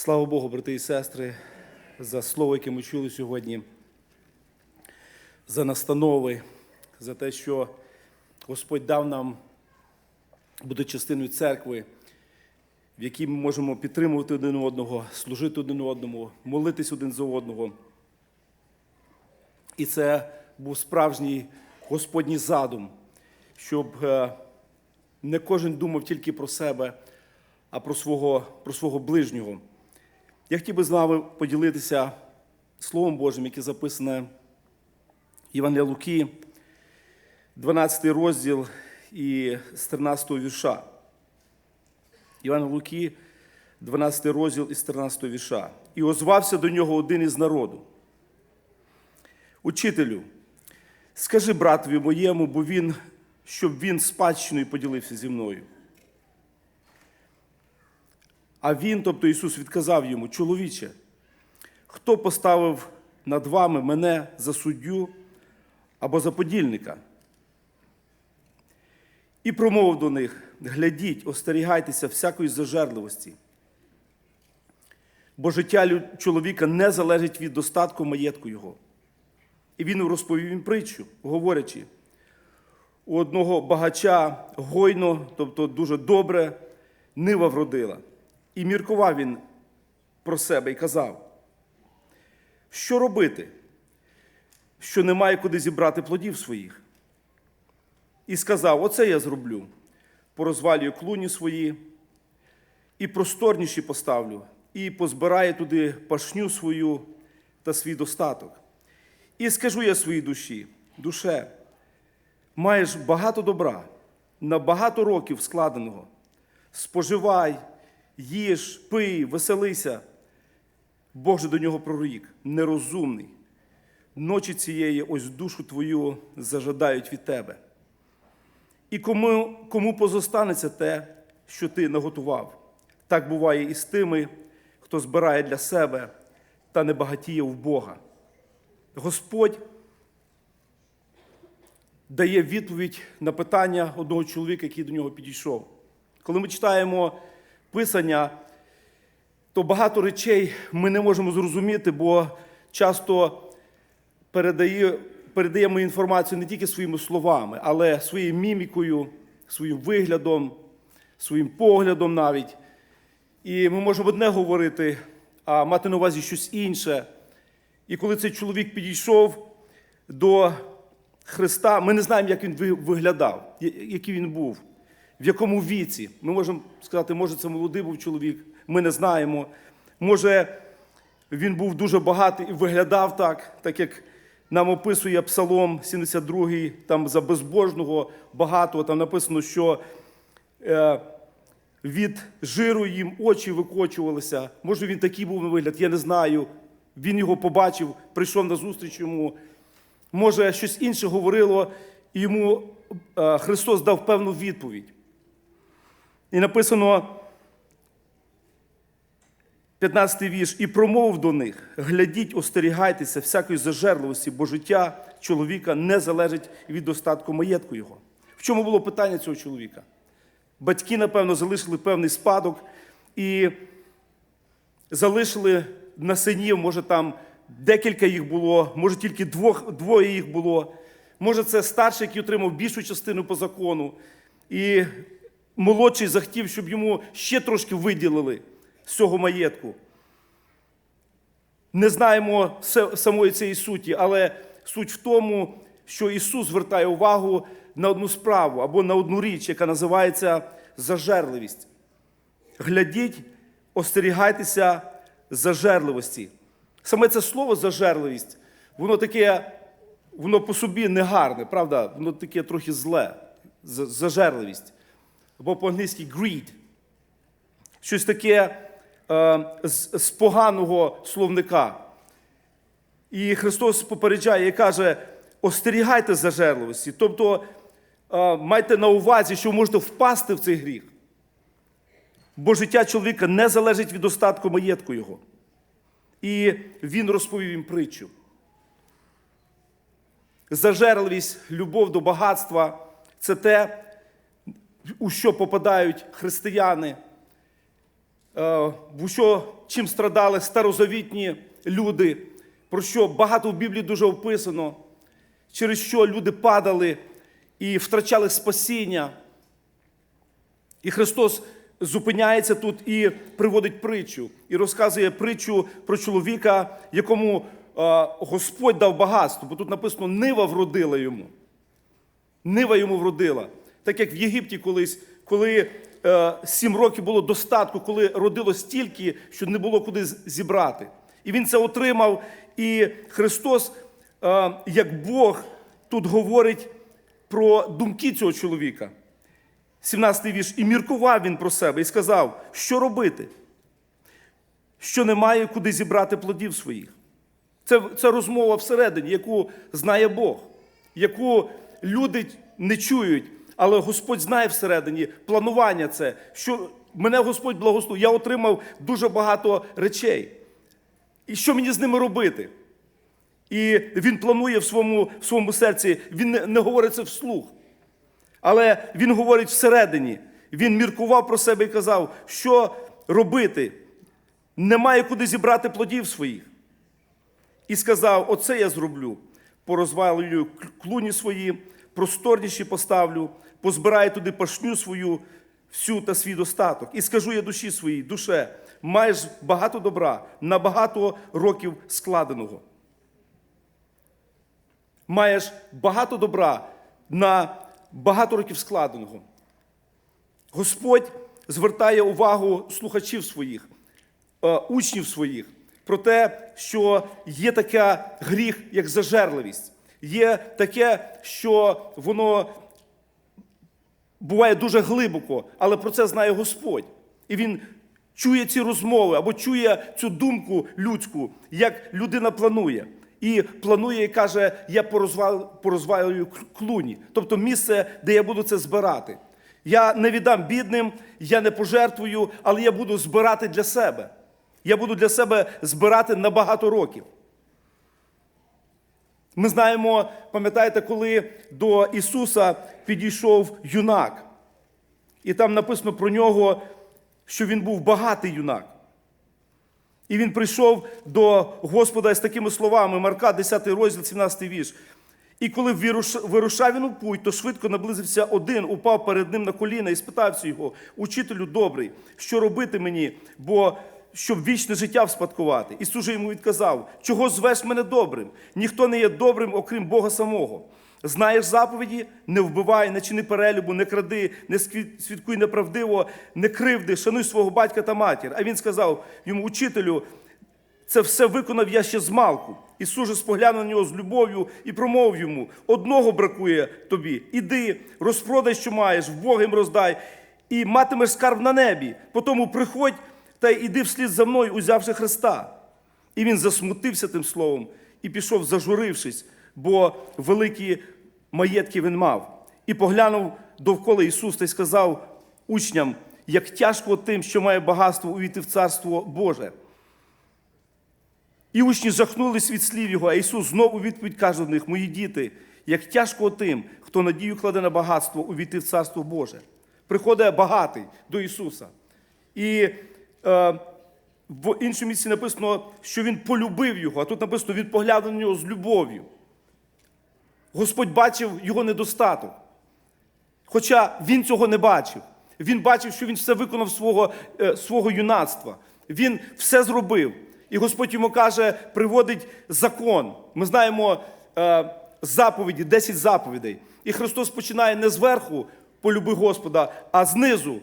Слава Богу, брати і сестри, за слово, яке ми чули сьогодні, за настанови, за те, що Господь дав нам бути частиною церкви, в якій ми можемо підтримувати один одного, служити один одному, молитись один за одного. І це був справжній Господній задум, щоб е, не кожен думав тільки про себе, а про свого, про свого ближнього. Я хотів би з вами поділитися Словом Божим, яке записане Євангелія Луки, 12 розділ і з 13 вірша. Іван Луки, 12 розділ із 13 вірша. І озвався до нього один із народу. Учителю, скажи братові моєму, бо він, щоб він спадщиною поділився зі мною. А він, тобто Ісус, відказав йому, чоловіче, хто поставив над вами мене за суддю або за подільника? І промовив до них: глядіть, остерігайтеся всякої зажерливості. Бо життя чоловіка не залежить від достатку маєтку його. І він розповів їм притчу, говорячи, у одного багача гойно, тобто дуже добре, нива вродила. І міркував він про себе і казав, що робити, що немає куди зібрати плодів своїх. І сказав: Оце я зроблю, порозвалюю клуні свої, і просторніші поставлю, і позбираю туди пашню свою та свій достаток. І скажу я своїй душі, душе, маєш багато добра, на багато років складеного. Споживай, їж, пий, веселися. Бог же до нього прорік, нерозумний. Ночі цієї ось душу твою зажадають від тебе. І кому, кому позостанеться те, що ти наготував. Так буває і з тими, хто збирає для себе та не багатіє в Бога. Господь дає відповідь на питання одного чоловіка, який до нього підійшов. Коли ми читаємо Писання, то багато речей ми не можемо зрозуміти, бо часто передає, передаємо інформацію не тільки своїми словами, але своєю мімікою, своїм виглядом, своїм поглядом навіть. І ми можемо одне говорити, а мати на увазі щось інше. І коли цей чоловік підійшов до Христа, ми не знаємо, як він виглядав, який він був, в якому віці. Ми можемо сказати, може, це молодий був чоловік, ми не знаємо. Може, він був дуже багатий і виглядав так, так як нам описує Псалом 72, там за безбожного багатого, там написано, що е, від жиру їм очі викочувалися. Може, він такий був вигляд, я не знаю. Він його побачив, прийшов на зустріч йому. Може, щось інше говорило, і йому е, Христос дав певну відповідь. І написано 15 вірш, і промовив до них: глядіть, остерігайтеся всякої зажерливості, бо життя чоловіка не залежить від достатку маєтку його. В чому було питання цього чоловіка? Батьки, напевно, залишили певний спадок і залишили на синів, може там декілька їх було, може тільки двох, двоє їх було. Може, це старший, який отримав більшу частину по закону. І молодший захотів, щоб йому ще трошки виділили з цього маєтку. Не знаємо самої цієї суті, але суть в тому, що Ісус звертає увагу на одну справу або на одну річ, яка називається зажерливість. Глядіть, остерігайтеся зажерливості. Саме це слово зажерливість, воно таке, воно по собі негарне, правда? Воно таке трохи зле. Зажерливість. Або по-англійськи greed. Щось таке е, з, з поганого словника. І Христос попереджає і каже: остерігайте зажерливості. Тобто е, майте на увазі, що ви можете впасти в цей гріх. Бо життя чоловіка не залежить від достатку маєтку його. І він розповів їм притчу. Зажерливість, любов до багатства це те, у що попадають християни, в що, чим страдали старозавітні люди, про що багато в Біблії дуже описано, через що люди падали і втрачали спасіння. І Христос зупиняється тут і приводить притчу, і розказує притчу про чоловіка, якому е, Господь дав багатство, бо тут написано нива вродила йому. Нива йому вродила. Так як в Єгипті колись, коли е, сім років було достатку, коли родило стільки, що не було куди зібрати. І він це отримав. І Христос, е, як Бог, тут говорить про думки цього чоловіка. 17-й вірш. І міркував він про себе і сказав, що робити, що немає куди зібрати плодів своїх. Це, це розмова всередині, яку знає Бог, яку люди не чують, але Господь знає всередині планування це, що мене Господь благословив. Я отримав дуже багато речей. І що мені з ними робити? І він планує в своєму, в своєму серці, він не, не говорить це вслух. Але він говорить всередині. Він міркував про себе і казав, що робити. Немає куди зібрати плодів своїх. І сказав: Оце я зроблю. Порозвалюю клуні свої, просторніші поставлю, позбираю туди пашню свою, всю та свій достаток. І скажу я душі своїй, душе, маєш багато добра, на багато років складеного. Маєш багато добра на багато років складеного. Господь звертає увагу слухачів своїх, е, учнів своїх про те, що є такий гріх, як зажерливість, є таке, що воно буває дуже глибоко, але про це знає Господь. І він чує ці розмови або чує цю думку людську, як людина планує. І планує і каже: я порозвалюю клуні, тобто місце, де я буду це збирати. Я не віддам бідним, я не пожертвую, але я буду збирати для себе. Я буду для себе збирати на багато років. Ми знаємо, пам'ятаєте, коли до Ісуса підійшов юнак, і там написано про нього, що він був багатий юнак. І він прийшов до Господа з такими словами, Марка, 10 розділ, 17 вірш. І коли вирушав він у путь, то швидко наблизився один, упав перед ним на коліна і спитався його, учителю добрий, що робити мені, бо щоб вічне життя вспадкувати. Ісус же йому відказав, чого звеш мене добрим? Ніхто не є добрим, окрім Бога самого. Знаєш заповіді, не вбивай, не чини перелюбу, не кради, не свідкуй неправдиво, не кривди, шануй свого батька та матір. А він сказав йому, учителю, це все виконав я ще з малку. Ісус же споглянув на нього з любов'ю і промовив йому: одного бракує тобі. Іди, розпродай, що маєш, вбогим роздай, і матимеш скарб на небі. Потому приходь та й іди вслід за мною, узявши Христа. І він засмутився тим словом і пішов, зажурившись, бо великі маєтки він мав. І поглянув довкола Ісус та й сказав учням, як тяжко тим, що має багатство увійти в Царство Боже. І учні жахнулись від слів його, а Ісус знову відповідь каже до них: Мої діти, як тяжко тим, хто надію кладе на багатство увійти в Царство Боже. Приходить багатий до Ісуса. І в іншому місці написано, що Він полюбив його, а тут написано, він поглянув на нього з любов'ю. Господь бачив його недостаток. Хоча він цього не бачив. Він бачив, що він все виконав свого, е, свого юнацтва. Він все зробив. І Господь йому каже, приводить закон. Ми знаємо е, заповіді, 10 заповідей. І Христос починає не зверху, полюби Господа, а знизу.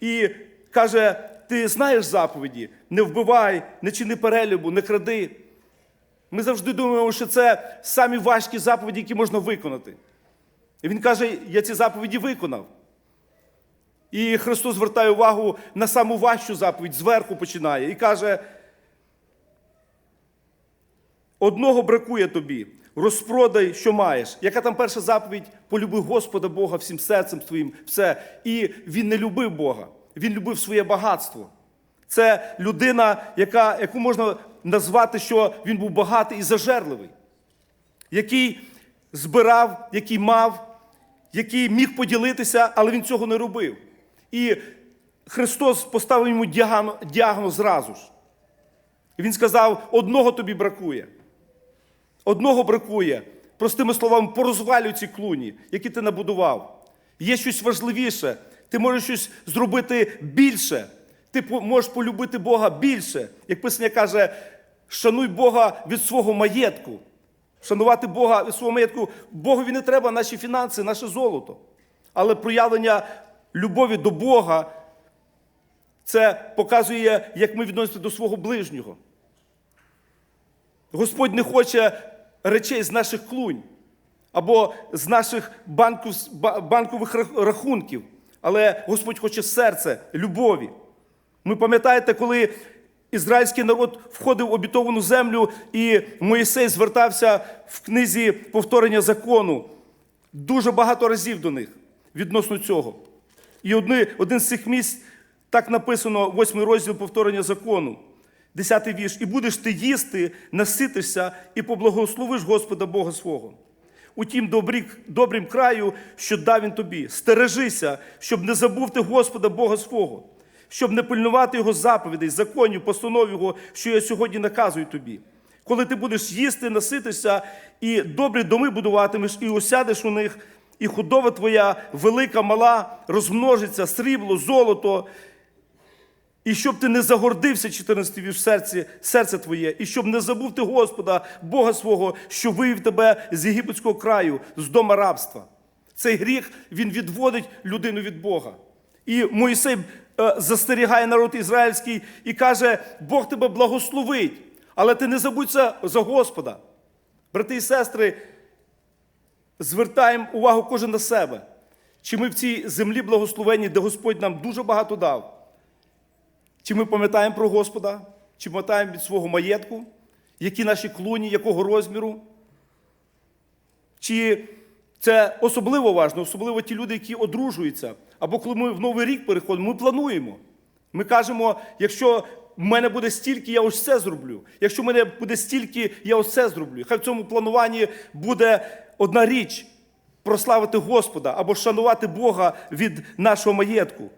І каже: ти знаєш заповіді, не вбивай, не чини перелюбу, не кради. Ми завжди думаємо, що це самі важкі заповіді, які можна виконати. І він каже: я ці заповіді виконав. І Христос звертає увагу на саму важчу заповідь, зверху починає, і каже: одного бракує тобі, розпродай, що маєш. Яка там перша заповідь? Полюби Господа Бога всім серцем своїм, все. І він не любив Бога, він любив своє багатство. Це людина, яка, яку можна назвати, що він був багатий і зажерливий, який збирав, який мав, який міг поділитися, але він цього не робив. І Христос поставив йому діагноз, зразу ж. І Він сказав: одного тобі бракує. Одного бракує. Простими словами, порозвалюй ці клуні, які ти набудував. Є щось важливіше. Ти можеш щось зробити більше. Ти можеш полюбити Бога більше. Як Писання каже, шануй Бога від свого маєтку. Шанувати Бога від свого маєтку. Богові не треба наші фінанси, наше золото. Але проявлення любові до Бога це показує, як ми відносимося до свого ближнього. Господь не хоче речей з наших клунь або з наших банків, банкових рахунків, але Господь хоче серце, любові. Ми пам'ятаєте, коли ізраїльський народ входив в обітовану землю, і Моїсей звертався в книзі повторення закону дуже багато разів до них відносно цього. І одни, один з цих місць так написано, восьмий розділ повторення закону, десятий вірш. І будеш ти їсти, наситишся і поблагословиш Господа Бога свого. Утім, добрі, добрим краю, що дав він тобі. Стережися, щоб не забув ти Господа Бога свого, щоб не пильнувати його заповідей, законів, постанов його, що я сьогодні наказую тобі. Коли ти будеш їсти, наситишся, і добрі доми будуватимеш, і осядеш у них, і худоба твоя велика, мала, розмножиться, срібло, золото, і щоб ти не загордився, 14 вірш, серці, серце твоє, і щоб не забув ти Господа, Бога свого, що вивів тебе з єгипетського краю, з дома рабства. Цей гріх він відводить людину від Бога. І Моїсей е, застерігає народ ізраїльський і каже: Бог тебе благословить, але ти не забудься за Господа. Брати і сестри, звертаємо увагу кожен на себе. Чи ми в цій землі благословенні, де Господь нам дуже багато дав? Чи ми пам'ятаємо про Господа? Чи пам'ятаємо від свого маєтку? Які наші клуні, якого розміру? Чи це особливо важливо, особливо ті люди, які одружуються. Або коли ми в Новий рік переходимо, ми плануємо. Ми кажемо, якщо в мене буде стільки, я ось це зроблю. Якщо в мене буде стільки, я ось це зроблю. Хай в цьому плануванні буде одна річ прославити Господа або шанувати Бога від нашого маєтку.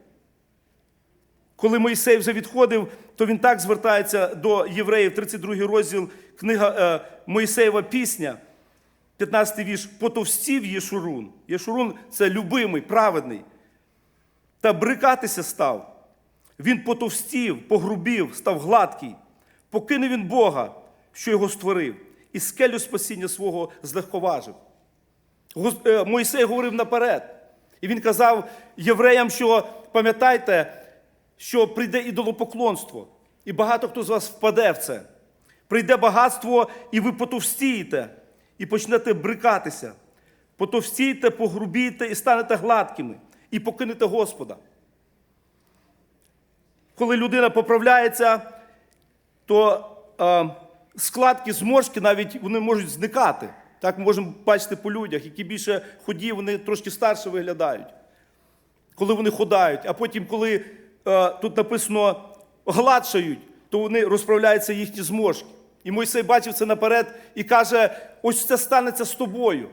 Коли Моїсей вже відходив, то він так звертається до євреїв, 32 розділ, книга е, Моїсеєва пісня, 15 вірш. Потовстів Єшурун. Єшурун це любимий, праведний. Та брикатися став. Він потовстів, погрубів, став гладкий. Покинув він Бога, що його створив, і скелю спасіння свого злегковажив. Е, Мойсей говорив наперед. І він казав євреям, що пам'ятайте, що прийде ідолопоклонство, і багато хто з вас впаде в це. Прийде багатство, і ви потовстієте, і почнете брикатися. Потовстійте, погрубійте і станете гладкими, і покинете Господа. Коли людина поправляється, то е, складки, зморшки навіть вони можуть зникати. Так ми можемо бачити по людях, які більше ході, вони трошки старше виглядають, коли вони ходають. А потім, коли тут написано гладшають, то вони розправляються їхні зморшки. І Мойсей бачив це наперед і каже: ось це станеться з тобою.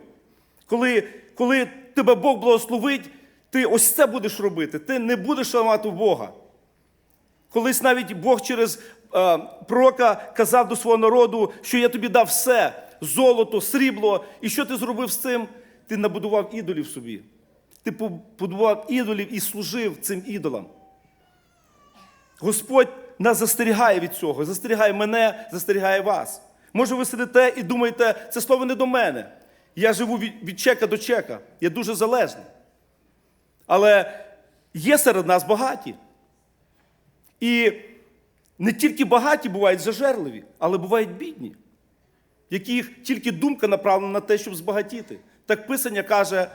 Коли, коли тебе Бог благословить, ти ось це будеш робити. Ти не будеш шанувати Бога. Колись навіть Бог через е, пророка казав до свого народу, що я тобі дав все: золото, срібло. І що ти зробив з цим? Ти набудував ідолів собі. Ти побудував ідолів і служив цим ідолам. Господь нас застерігає від цього, застерігає мене, застерігає вас. Може, ви сидите і думаєте, це слово не до мене. Я живу від, чека до чека, я дуже залежний. Але є серед нас багаті. І не тільки багаті бувають зажерливі, але бувають бідні, яких тільки думка направлена на те, щоб збагатіти. Так Писання каже: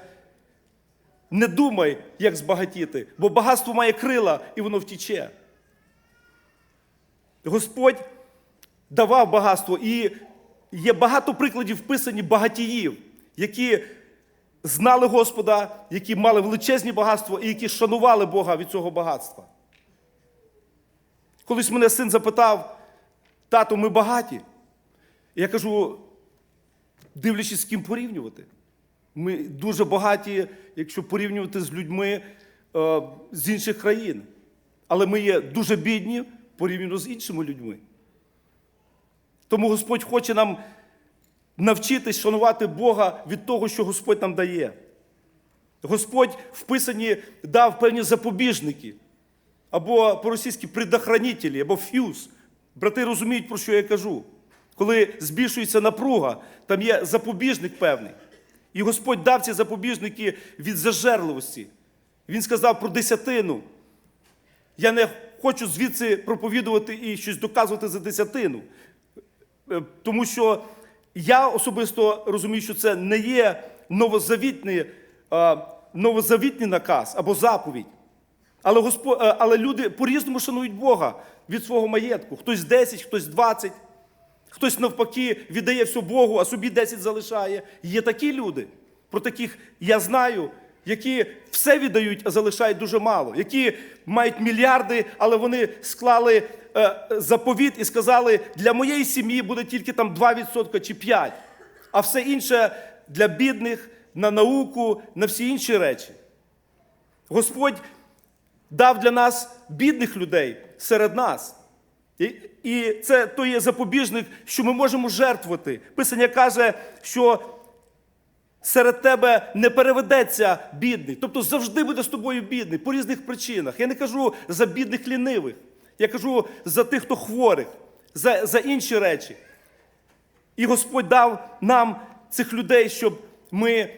не думай, як збагатіти, бо багатство має крила і воно втіче. Господь давав багатство, і є багато прикладів вписані багатіїв, які знали Господа, які мали величезні багатства і які шанували Бога від цього багатства. Колись мене син запитав, тато, ми багаті. Я кажу, дивлячись, з ким порівнювати. Ми дуже багаті, якщо порівнювати з людьми е, з інших країн. але ми є дуже бідні порівняно з іншими людьми. Тому Господь хоче нам навчитись шанувати Бога від того, що Господь нам дає. Господь в Писанні дав певні запобіжники, або по-російськи предохранителі, або ф'юз. Брати розуміють, про що я кажу. Коли збільшується напруга, там є запобіжник певний. І Господь дав ці запобіжники від зажерливості. Він сказав про десятину. Я не хочу звідси проповідувати і щось доказувати за десятину. Е, Тому що я особисто розумію, що це не є новозавітний, е, новозавітний наказ або заповідь. Але, Господь, але люди по-різному шанують Бога від свого маєтку. Хтось 10, хтось 20, хтось навпаки віддає все Богу, а собі 10 залишає. Є такі люди, про таких я знаю, які все віддають, а залишають дуже мало, які мають мільярди, але вони склали е, заповіт і сказали, для моєї сім'ї буде тільки там 2% чи 5%, а все інше для бідних, на науку, на всі інші речі. Господь дав для нас бідних людей серед нас. І, і це то є запобіжник, що ми можемо жертвувати. Писання каже, що серед тебе не переведеться бідний. Тобто завжди буде з тобою бідний по різних причинах. Я не кажу за бідних лінивих, я кажу за тих, хто хворих, за, за інші речі. І Господь дав нам цих людей, щоб ми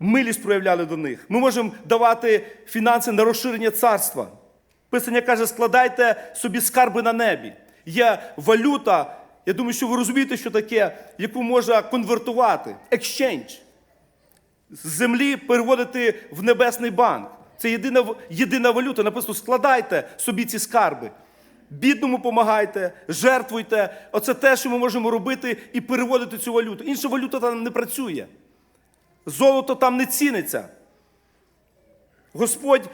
милість проявляли до них. Ми можемо давати фінанси на розширення царства. Писання каже, складайте собі скарби на небі. Є валюта, я думаю, що ви розумієте, що таке, яку можна конвертувати. Exchange. З землі переводити в небесний банк. Це єдина, єдина валюта. Написано, складайте собі ці скарби. Бідному допомагайте, жертвуйте. Оце те, що ми можемо робити і переводити цю валюту. Інша валюта там не працює. Золото там не ціниться. Господь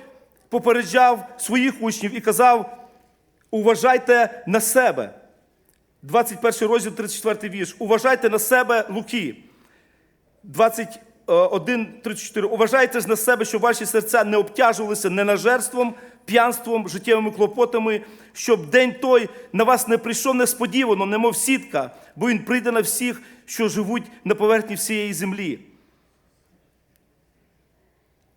попереджав своїх учнів і казав: уважайте на себе. 21 розділ, 34 вірш. Уважайте на себе Луки. 21, 34. Уважайте ж на себе, щоб ваші серця не обтяжувалися ненажерством, п'янством, життєвими клопотами, щоб день той на вас не прийшов несподівано, немов сітка, бо він прийде на всіх, що живуть на поверхні всієї землі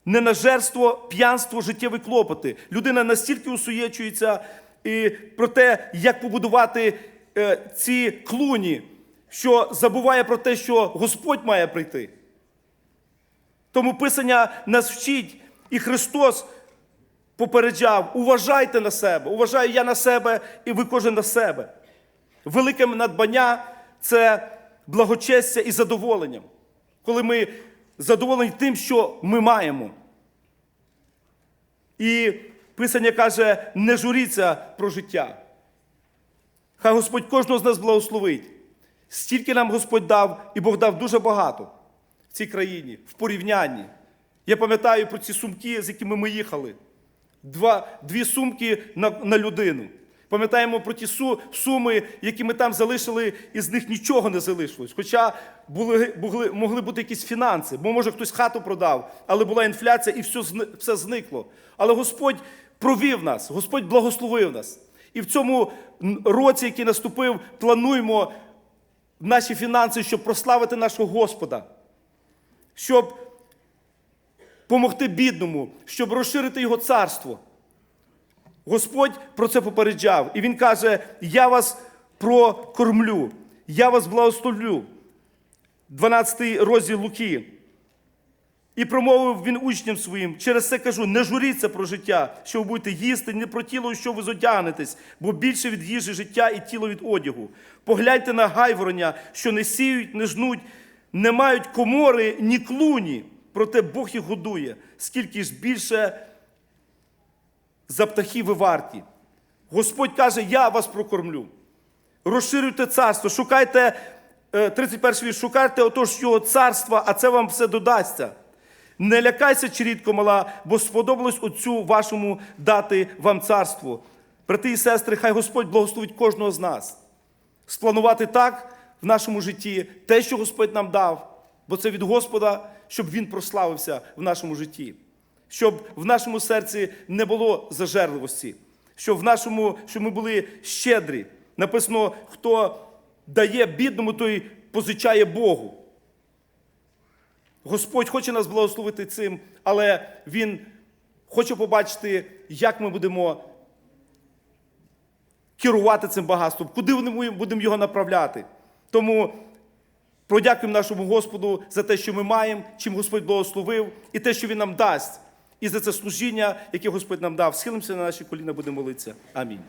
ненажерство, п'янство, життєві клопоти. Людина настільки усуєчується і про те, як побудувати е, ці клуні, що забуває про те, що Господь має прийти. Тому Писання нас вчить, і Христос попереджав: уважайте на себе, уважаю я на себе, і ви кожен на себе. Велике надбання це благочестя і задоволенням, коли ми задоволені тим, що ми маємо. І Писання каже, не журіться про життя. Хай Господь кожного з нас благословить. Стільки нам Господь дав, і Бог дав дуже багато цій країні, в порівнянні. Я пам'ятаю про ці сумки, з якими ми їхали. Два, Дві сумки на, на людину. Пам'ятаємо про ті су, суми, які ми там залишили, і з них нічого не залишилось. Хоча були, були, могли бути якісь фінанси, бо може хтось хату продав, але була інфляція і все, все зникло. Але Господь провів нас, Господь благословив нас. І в цьому році, який наступив, плануємо наші фінанси, щоб прославити нашого Господа, щоб допомогти бідному, щоб розширити його царство. Господь про це попереджав. І Він каже: Я вас прокормлю, я вас благословлю. 12 розділ Луки. І промовив він учням своїм: через це кажу: не журіться про життя, що ви будете їсти, не про тіло, що ви зодягнетесь, бо більше від їжі життя і тіло від одягу. Погляньте на гайвороння, що не сіють, не жнуть, не мають комори, ні клуні. Проте Бог їх годує, скільки ж більше за птахів ви варті. Господь каже: Я вас прокормлю. Розширюйте царство, шукайте, е, 31 вірш, шукайте отож його царства, а це вам все додасться. Не лякайся, чрідко мала, бо сподобалось отцю вашому дати вам царство. Брати і сестри, хай Господь благословить кожного з нас. Спланувати так в нашому житті те, що Господь нам дав, бо це від Господа, щоб Він прославився в нашому житті. щоб в нашому серці не було зажерливості, щоб в нашому, щоб ми були щедрі. Написано, хто дає бідному, той позичає Богу. Господь хоче нас благословити цим, але Він хоче побачити, як ми будемо керувати цим багатством, куди ми будемо його направляти. Тому подякуємо нашому Господу за те, що ми маємо, чим Господь благословив, і те, що Він нам дасть, і за це служіння, яке Господь нам дав. Схилимося на наші коліна, будемо молитися. Амінь.